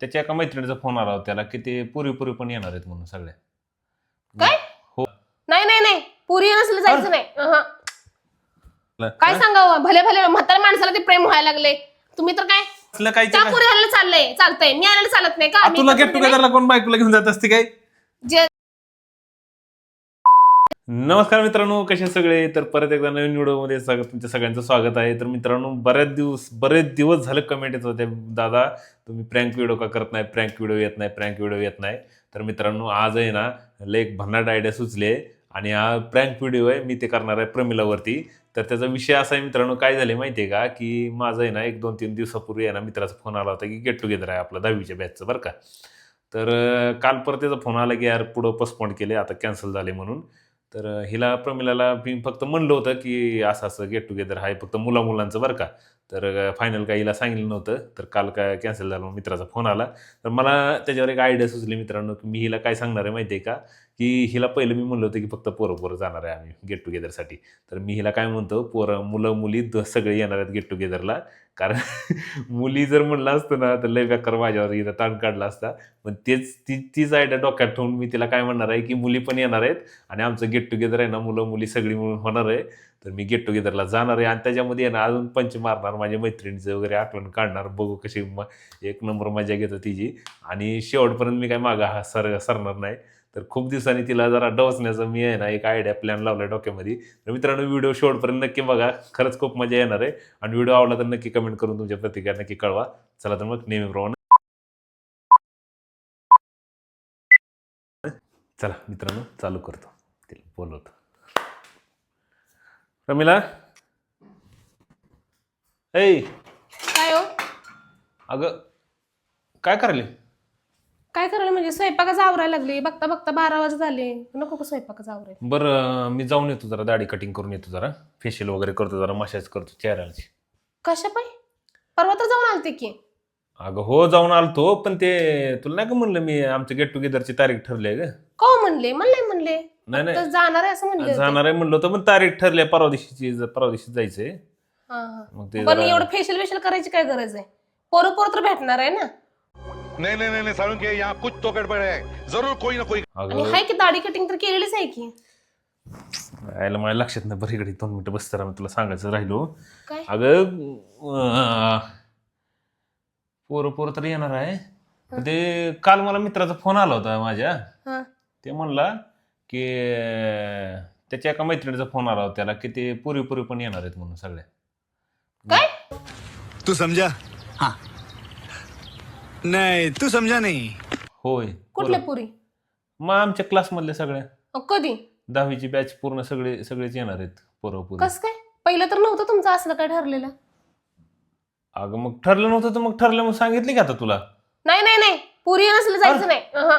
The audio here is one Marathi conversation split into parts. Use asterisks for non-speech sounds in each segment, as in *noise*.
त्याच्या एका मैत्रिणीचा फोन आला होता त्याला की ते पुरी पुरी पण येणार आहेत म्हणून सगळ्या. काय? हो. नाही नाही नाही. पुरी नसलं जायचं नाही. अहं. काय? सांगावं? भले भले. म्हाताऱ्या माणसाला ते प्रेम व्हायला लागले. तुम्ही तर काय? असलं काय त्या पुरी आलेलं चाललंय चालतंय. मी आलेलं चालत नाही का? मी तुला तर गेट म्हणते टुगेदरला कोण बायकोला घेऊन जात असते काय. जे नमस्कार मित्रांनो कसे सगळे? तर परत एकदा नवीन व्हिडिओमध्ये सगळं तुमच्या सगळ्यांचं स्वागत आहे. तर मित्रांनो बऱ्याच दिवस बरेच दिवस झाले कमेंट येत होते. दादा तुम्ही प्रँक व्हिडिओ का करत नाही? प्रँक व्हिडिओ येत नाही प्रँक व्हिडिओ येत नाही. तर मित्रांनो आज आहे ना लय भन्नाट आयडिया सुचले. आणि हा प्रँक व्हिडिओ आहे मी ते करणार आहे प्रमिलावरती. तर त्याचा विषय असा आहे मित्रांनो काय झाले माहिती आहे का? की माझं आहे ना एक दोन तीन दिवसापूर्वी आहे ना मित्राचा फोन आला होता की गेट टुगेदर आहे आपला दहावीच्या बॅचचं बरं का. तर काल परत त्याचा फोन आला की यार पुढं पोस्टपोन केले आता कॅन्सल झाले म्हणून. तर हिला प्रमिलाला मी फक्त म्हणलं होतं की असं असं गेट टुगेदर आहे फक्त मुला मुलांचं बरं का. तर फायनल काय हिला सांगितलं नव्हतं. तर काल काय कॅन्सल झालं मग मित्राचा फोन आला. तर मला त्याच्यावर एक आयडिया सुचली मित्रांनो की मी हिला काय सांगणार आहे माहिती आहे का? की हिला पहिलं मी म्हणलं होतं की फक्त पोरं पोरं जाणार आहे आम्ही गेट टुगेदरसाठी तर मी हिला काय म्हणतो पोरं मुलं मुली सगळे येणार आहेत गेट टुगेदरला कारण *laughs* मुली जर म्हणलं असतं ना तर लय बेकार माझ्यावर इथं ताण काढला असता. पण तेच ती तीच आयडिया डोक्यात ठेवून मी तिला काय म्हणणार आहे की मुली पण येणार आहेत आणि आमचं गेट टुगेदर आहे ना मुलं मुली सगळी मिळून होणार आहे. तर मी गेट टुगेदरला जाणार आहे आणि त्याच्यामध्ये येणार ना अजून पंच मारणार माझ्या मैत्रिणीचं वगैरे आठवण काढणार बघू कशी म एक नंबर मजा घेतो तिची. आणि शेवटपर्यंत मी काय मागा हा सर सरणार नाही. तर खूप दिवसांनी तिला जरा डवचण्याचं मी आहे ना एक आयडिया प्लॅन लावला डोक्यामध्ये. तर मित्रांनो व्हिडिओ शेवटपर्यंत नक्की बघा. खरंच खूप मजा येणार आहे. आणि व्हिडिओ आवडला तर नक्की कमेंट करून तुमच्या प्रतिक्रिया नक्की कळवा. चला तर मग नेहमीप्रमाणे चला मित्रांनो चालू करतो. तिला बोलवतो. रमिला? ऐ! काय हो? अगं काय करायले? काय करायला म्हणजे स्वयंपाकाचं आवरायला लागली. बघता बघता बारा वाजत झाले. नको का स्वयंपाकाचं आवरायला. बरं मी जाऊन येतो जरा दाढी कटिंग करून येतो जरा. फेशियल वगैरे करतो जरा मसाज करतो चेहऱ्याची कशा पाय परवा तर जाऊन आलते की. अगं हो जाऊन आलतो पण ते तुला नाही का म्हणलं मी आमच्या गेट टुगेदरची तारीख ठरली आहे ग? को म्हणले? म्हणले म्हणले. नाही तर नाही जाणार आहे असं म्हणले होते. जाणार आहे म्हणलं होतं पण तारीख ठरली आहे परवा दिवशीची परवा दिवशी जायचंय. हा, हा. मग ते पण जरा- एवढं फेशियल वेशियल करायची काय गरज आहे? पोरं पोरं तर भेटणार आहे ना? नहीं नहीं नहीं, नहीं के यहाँ कुछ तो गड़बड़ है। जरूर कोई ना कोई आणि अगं हाय की दाढी कटिंग तर केलेलीच आहे की? यायला माझ्या लक्षात नाही बरं इकडे दोन मिनिटं बस जरा मी तुला सांगायचं राहिलो. काय? अगं अं, पोरं पोरं तर येणार आहे. पण ते काल मला मित्राचा फोन आला होता माझ्या. हा. ते म्हणला की अं, त्याच्या एका मैत्रिणीचा फोन आला होता त्याला की ते पुरी पुरी पण येणार आहेत म्हणून सगळ्या. काय? तू समझा हाँ. नहीं तू समझा नहीं. होय कुठल्या पोरं. पुरी? मग आमच्या क्लासमधल्या सगळ्या अहो, कधी? दहावीची बॅच पूर्ण सगळे सगळेच येणार आहेत पोरं पुरी कस काय? पहिलं तर नव्हतं तुमचं असलं काय ठरलेलं? अगं मग ठरलं नव्हतं तर मग ठरलं मग सांगितली का आता तुला? नाही नाही नाही. पुरी नसलं जायचं नाही. अहं.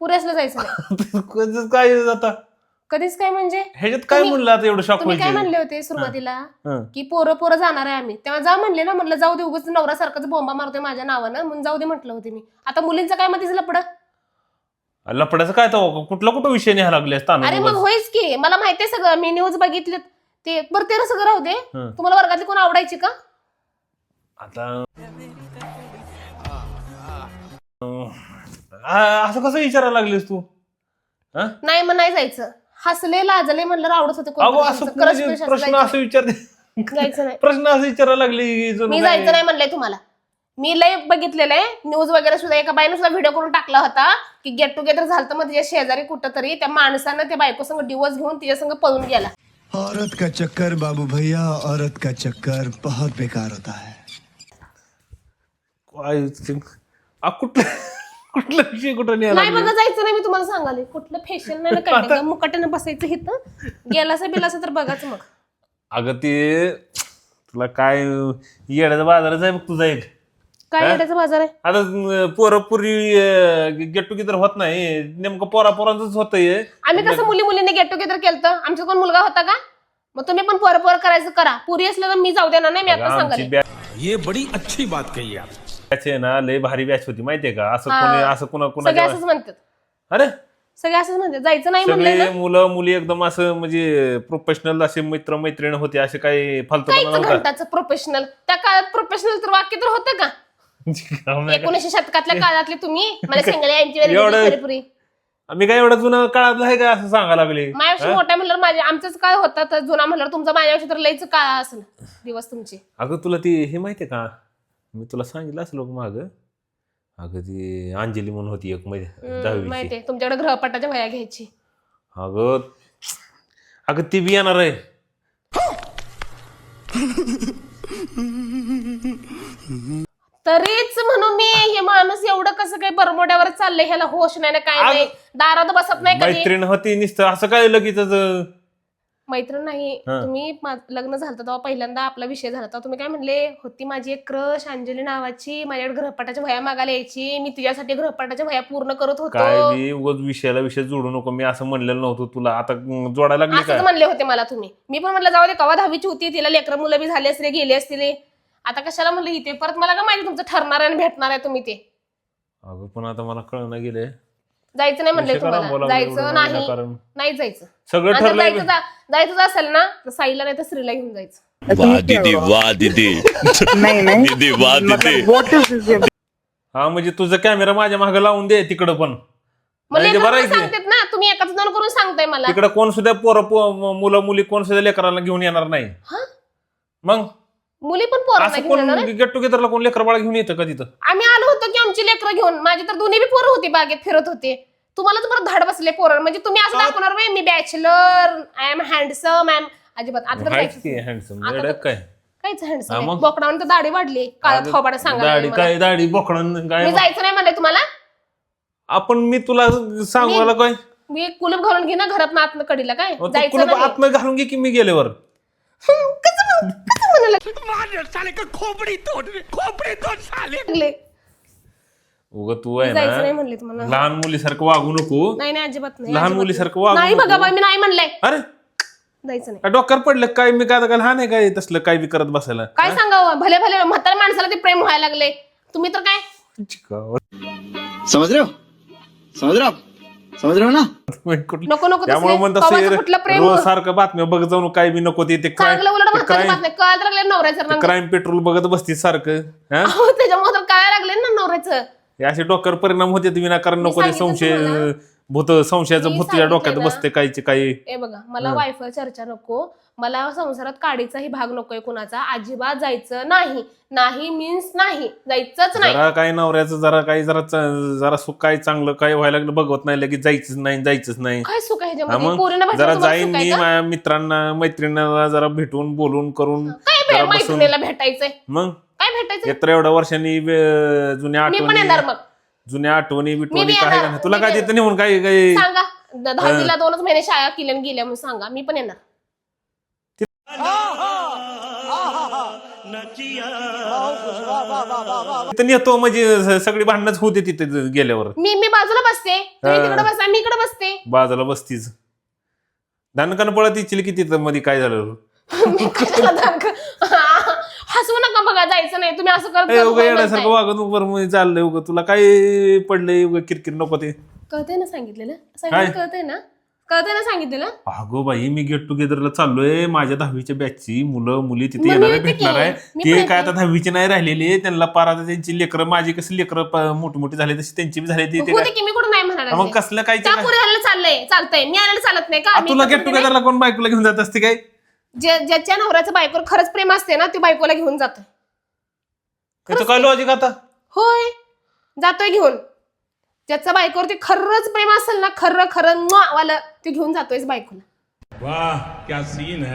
पुरी असलं जायचं नाही. *laughs* कसं काय आता? कधीच काय म्हणजे ह्याच्यात काय तुम्ही- म्हणलं आता एवढं शॉक तुम्ही काय म्हणले होते सुरुवातीला? हं. की पोरं पोरं जाणार आहे आम्ही. तेव्हा जा म्हणले ना म्हटलं जाऊ दे उगाच नवरा सारखाच बोंबा मारतोय माझ्या नावानं. म्हणून जाऊ दे म्हटलं होते मी. आता मुलींचं काय मग तिचं लपड लपड्याचं काय तो? कुठला कुठं विषय न्यायला लागले अरे मग होईच की. मला माहितीये सगळं. मी न्यूज बघितले ते बरं ते सगळं राहू दे. हं. तुम्हाला वर्गातली कोण आवडायची का? आता अं, आ- असं कसं विचारायला लागलीस तू? नाही मग नाही जायचं. हसले लाजले म्हणलं आवडत होते अगो कोणतरी असं तुमचं. क्रश म्हणजे बिश प्रश्न. असं नाही. प्रश्न असं विचारायला लागली जणू मी काय- जायचं नाही म्हणलंय तुम्हाला. मी लय बघितलेलं आहे न्यूज वगैरे सुद्धा एका बाईनं सुद्धा व्हिडिओ करून टाकला होता की गेट टुगेदर झालं मग तिच्या शेजारी कुठं तरी त्या माणसानं त्या बायको संग डिवोर्स घेऊन तिच्या संग पळून गेला. औरत का चक्कर बाबू भैया? औरत का चक्कर बहुत बेकार होता है। काय ते- आ, कुठलं कुठला विषय कुठं नाही? बघा जायचं नाही मी तुम्हाला सांगाले. कुठलं फेशियल नाही *laughs* ना काय. मुकाट्यानं बसायचं इथं गेलासा बिलासा तर बघाच मग. अगं ते तुला काय येड्याचा बाजारच आहे बघ तुझा एक. काय? येण्याचा बाजार आहे? आता अं, पोरं पुरी गेट टुगेदर होत नाही. नेमकं पोरा पोरांच होतंय आम्ही कसं मुली मुलींनी गेट टुगेदर केलं आमचा कोण मुलगा होता का? मग तुम्ही पण पोर पोर करायचं करा. पुरी असलं तर मी जाऊ देणार नाही मी आता सांगाले. बॅच ये बड़ी अच्छी बात कही आप। आहे ना लय भारी बॅच होती माहितीये का? असं हा. कोणी असं कुणा सगळे कुणा असंच म्हणतात. अरे? सगळे असंच म्हणतात. जायचं नाही सगळे ना. मुलं मुली एकदम असं म्हणजे प्रोफेशनल असे मित्र मैत्रीण होते असे काही फालतू काहीच नव्हता. घंटाचं प्रोफेशनल त्या काळात प्रोफेशनल तर वाक्य तर होतं का? *laughs* एकोणीसशे शतकातल्या काळातले तुम्ही? मला *laughs* सांगायला यांची वेळ एवढं- मी काय एवढं जुनं काळातलं आहे का असं सांगायला लागले? माझ्यापेक्षा मोठ्या म्हणलं माझ्या आमचंच काय होता तर जुना म्हणलं तुमचा माझ्यापेक्षा तर लईच काळ असेल. दिवस तुमचे. अगं तुला ती हे माहितीये का? मी तुला सांगितलं असं लोक माग. अगं ती अंजली म्हणून होती एक मध्ये हम्म, दहावीची. माहितीये तुमच्याकडे ग्रहपटाच्या वया घ्यायची. अगं अगं ती बी येणार आहे. तरीच म्हणून मी हे माणूस एवढं कसं काही बरमोड्यावर चाललंय ह्याला होश नाही ना काय नाही. दारात बसत नाही कधी. मैत्रीण होती नुसतं असं काय लगेच मैत्रीण नाही हा. तुम्ही मा- लग्न झालं तेव्हा पहिल्यांदा आपला विषय झाला तेव्हा तुम्ही काय म्हणले होती माझी एक क्रश अंजली नावाची माझ्याकडे ग्रहपाठाच्या वया मागायला यायची मी तुझ्यासाठी ग्रहपाठाच्या वया पूर्ण करत काय होतो उगाच विषयाला विषय जोडू नको मी असं म्हणलेलं नव्हतं तुला. आता जोडायला लागली असंच काय? म्हणले होते मला तुम्ही. मी पण म्हणलं जाऊ दे कवा दहावीची होती तिला लेकरं मुलं बी झाली असले गेले असतील आता कशाला म्हणलं इथे परत मला का माहिती तुमचं ठरणार आहे आणि भेटणार आहे तुम्ही ते? अगं पण आता मला कळणं गेलंय. जायचं नाही म्हणले विषय करा तुम्हाला. जायचं नाही नाही कारण नाही जायचं. सगळं आणि जर ठरलंय जायचं जा- जायचं असेल ना तर साईला नाही तर श्रीला घेऊन जायचं. वाह दीदी वाह दीदी. नहीं नहीं. दीदी वाह दीदी. मतलब what is this? हा म्हणजे तुझा कॅमेरा माझ्या मागे लावून दे तिकडं पण. मग लेकरं बरं आहे पण की. सांगतात ना तुम्ही एकाच दोन करून सांगताय मला. तिकडं कोण सुद्धा पोरं पो- मुलं मुली कोण सुद्धा लेकराला घेऊन येणार नाही. हा? मग? मुली पण पोरं असं नाही कोण घेऊन येणार ना? गेट टुगेदरला कोण लेकर बाळा घेऊन येतं का तिथं आम्ही आलो होतो की आमची लेकरं घेऊन. माझी तर दोन्ही बी पोरं होती बागेत फिरत होते. तुम्हालाच बरं धाड बसले पोरं. म्हणजे तुम्ही असं दाखवणार "बाई, मी bachelor I am handsome I am अजिबात. आता तर आहेच जायचं की नाही. हँडसम आता येडं तर- काय? काहीच हा, हँडसम मग? बोकडावर तर दाढी वाढली. काळा थोबाडा सांगा दाढी काय? दाढी बोकडं काय मी जायचं नाही म्हणले तुम्हाला? आपण मी तुला सांगवायला काय? मी कुलूप घालून घे ना घरात आतनं कडीला काय? जायचं कुलूप नाही. आतमध्ये घालून घे की मी गेल्यावर? कसं कसं म्हणायला मार साले का खोपड़ी तोड़ खोपड़ी तोड़ साले उग तू आहे जायचं नाही ना म्हणले तुम्हाला. लहान मुलीसारखं वागू नको. नाही नाही अजिबात नाही लहान अजिबात मुलीसारखं नाही. वागू नाही नको. बघा बाई, मी नाही म्हणलंय अरे! जायचं नाही. काय डोक्यावर पडलं? काय मी काय आता लहान आहे काय तसलं काय बी करत बसायला? काय सांगावं? भले भले म्हाताऱ्या माणसाला ते प्रेम व्हायला लागले. तुम्ही तर काय? समझ रहे हो समझ रहे हो आप समझ रहे हो ना नको नको त्यामुळे म्हणतात सारखं बातम्या बघत जाऊन काय बी नको ते क्राईम पेट्रोल बघत बसतीस सारखं हा? अहो, त्याच्यामुळे कळायला लागले ना नवऱ्याचं. हे असे डोक्यावर परिणाम होते विनाकारण नको ते संशय. भूत संशयाचं मी भूत तुझ्या डोक्यात सांगितलं बसते कायचे काही. ए बघा मला वायफळ चर्चा नको. मला संसारात काडीचाही भाग नकोय कुणाचा. अजिबात जायचं नाही. नाही मीन्स नाही. जायचंच नाही. जरा काही नवऱ्याचं जरा काही जरा च- जरा सुख काय चांगलं काय व्हायला लागलं बघवत नाही लगेच जायचंच नाही जायचंच नाही. काय सुख आहे हा ह्याच्यामध्ये मग पोरींना भेटलं जरा तुम्हाला जाईन सुख आहे मी का? माझ्या मित्रांना मैत्रिणींना जरा भेटून बोलून करून काय जरा भे- बसून. मैत्रिणीला भेटायचंय? मग? काय भेटायचंय? एकतर एवढ्या वर्षांनी वे- जुन्या मी पण येणार आठवणी मग. जुन्या आठवणी बिटवणी बी काय येणार. का नाही? तुला मी काय बी तिथं नेऊन काय काय सांगा. द- दहावीला दोनच महिने शाळा केल्या आणि गेल्या म्हणून सांगा. मी पण येणार. तिथं नेतो म्हणजे स- सगळी भांडणच होते तिथे गेल्यावर. मी मी बाजूला बसते. तुम्ही हा. तिकडे बसा मी इकडे बसते. बाजूला बसतीच. दानकान पळत इच्छिल की तिथं मध्ये काय झालं? मी कशाला हसवू नका बघा जायचं नाही. तुम्ही असं करत ए, उगा येण्यासारखं म्हणताय. वर मध्ये चाललंय उगं. तुला काय पडलंय उगं किरकिर नको ते. कळतंय ना सांगितलेलं? सांगितलं कळतंय ना? कळतंय ना सांगितलेलं? अगो बाई मी गेट टुगेदरला चाललोय. माझ्या दहावीच्या बॅचची मुलं मुली तिथे मग येणार आहे मी येते भेटणार की. आहे मी ते काय. आता दहावीचे नाही राहिलेले. त्यांना पार आता त्यांची लेकरं माझी कशी लेकरं मोठी मोठी झाली तशी त्यांची बी झाली ती ते होते काय- की मी कुठं नाही मग. कसलं काय त्या काय? चाललंय चालतंय. मी आणायला चालत नाही. का? मी तुला गेट म्हणते नाही. टुगेदरला कोण बायकोला घेऊन जात असते काय? जे- ज्याच्या नवऱ्याचं बायकोवर खरंच प्रेम असते ना ती बायकोला घेऊन जात काय लॉजिक आता? होय. जातोय घेऊन. ज्याच्या बायकोवरती खरंच प्रेम असेल ना खरं खरं म्वा वालं ते घेऊन जातोय बायकोला. वाह क्या सीन है.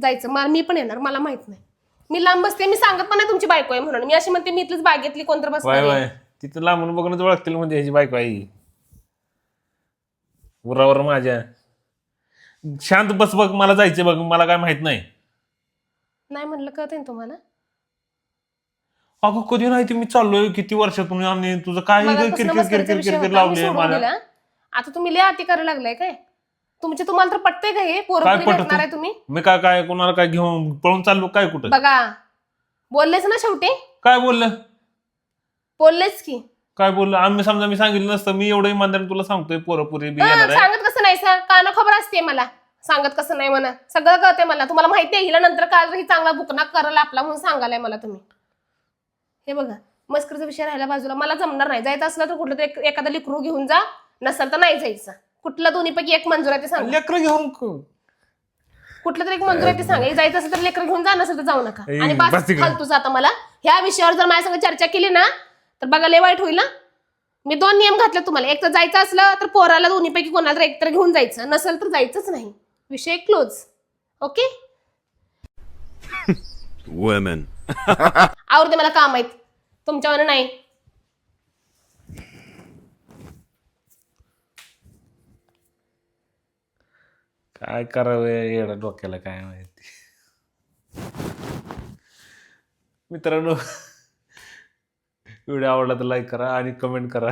जायचं. मला मी पण येणार मला माहीत नाही. मी लांब बसते मी सांगत पण नाही तुमची बायको आहे म्हणून. मी अशी म्हणते मी इथलीच बागेतली कोणतर वाय. वाय. तिथं लांबून बघूनच ओळखतील म्हणजे ह्याची बायको आई. उरावर माझ्या. शांत बस बघ मला जायचं बघ मला काय माहीत नाही. नाही म्हणलं कळतंय ना तुम्हाला? अगं कधी नाही ते मी चाललोय किती वर्षातून आणि तुझं काय मगापासून किरकिर मस्करीचा किरकिर विषय किरकिर होता, मी लावली सोडून मला. दिला. आता तुम्ही लय अति करायला लागलाय काय? तुमचे तुम्हाला तर पटतंय का हे? पोरं काय कोणी पटतं? भेटणार आहे तुम्ही? मी काय काय कोणाला काय घेऊन पळून चाललो काय कुठं? बघा. बोललेच ना शेवटी? काय बोललं? बोललेच की. काय बोललं? आम्ही समजा मी सांगितलं नसतं मी एवढं इमानदारी तुला सांगतोय पोरं पुरी बी हा, येणार आहे. सांगत कसं नाही सर काना खबर असते मला. सांगत कसं नाही म्हणा. सगळं कळतंय मला. तुम्हाला माहिती आहे हिला नंतर काल ही चांगला बुकना करल आपला म्हणून सांगालाय मला तुम्ही. हे बघा मस्करचा विषय राहिला बाजूला. मला जमणार नाही. जायचं असलं तर कुठलं तरी एखादा लिकरू घेऊन जा. नसेल तर नाही जायचं. कुठलं दोन्हीपैकी एक मंजूर आहे ते सांगा. लेकरं घेऊन क- कुठलं तरी एक मंजूर आहे ते सांगा. हे जायचं असेल तर लेकर घेऊन जा नसेल तर जाऊ नका. आणि बस बस तिकडे. फालतूच आता मला. ह्या विषयावर जर माझ्या संग चर्चा केली ना तर बघा लय वाईट होईल ना? मी दोन नियम घातले तुम्हाला. एक तर जायचं असलं तर पोराला दोन्हीपैकी कोणाला तर एक तर घेऊन जायचं. नसेल तर जायचंच नाही. विषय क्लोज ओके Women. आवडते मला काम आहेत. तुमच्यावर नाही. काय करावं येडा डोक्याला काय माहिती? मित्रांनो व्हिडिओ आवडला तर लाईक करा आणि कमेंट करा.